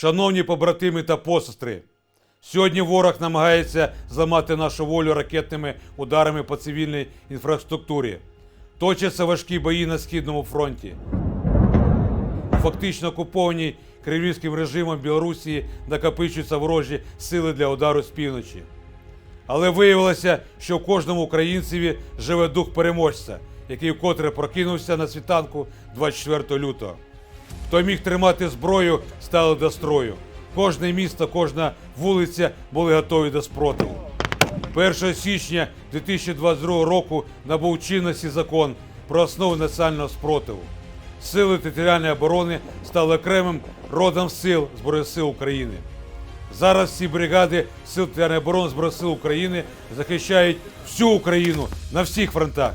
Шановні побратими та посестри, сьогодні ворог намагається зламати нашу волю ракетними ударами по цивільній інфраструктурі. Точаться важкі бої на східному фронті. Фактично окупованій кремлівським режимом Білорусі накопичуються ворожі сили для удару з півночі. Але виявилося, що в кожному українцеві живе дух переможця, який вкотре прокинувся на світанку 24 лютого. Хто міг тримати зброю, стали до строю. Кожне місто, кожна вулиця були готові до спротиву. 1 січня 2022 року набув чинності закон про основи національного спротиву. Сили територіальної оборони стали окремим родом сил Збройних сил України. Зараз ці бригади Сил територіальної оборони Збройних сил України захищають всю Україну на всіх фронтах.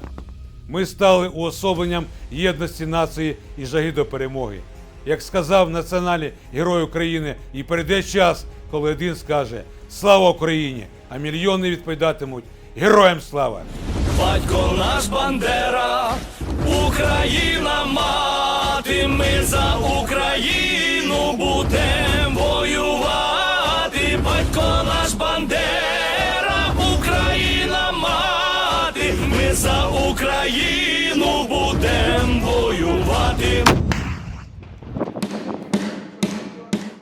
Ми стали уособленням єдності нації і жаги до перемоги. Як сказав національний герой України, і прийде час, коли один скаже Слава Україні! А мільйони відповідатимуть Героям слава! Батько наш Бандера, Україна мати, ми за Україну будем воювати. Батько наш Бандера, Україна мати, ми за Україну будем воювати.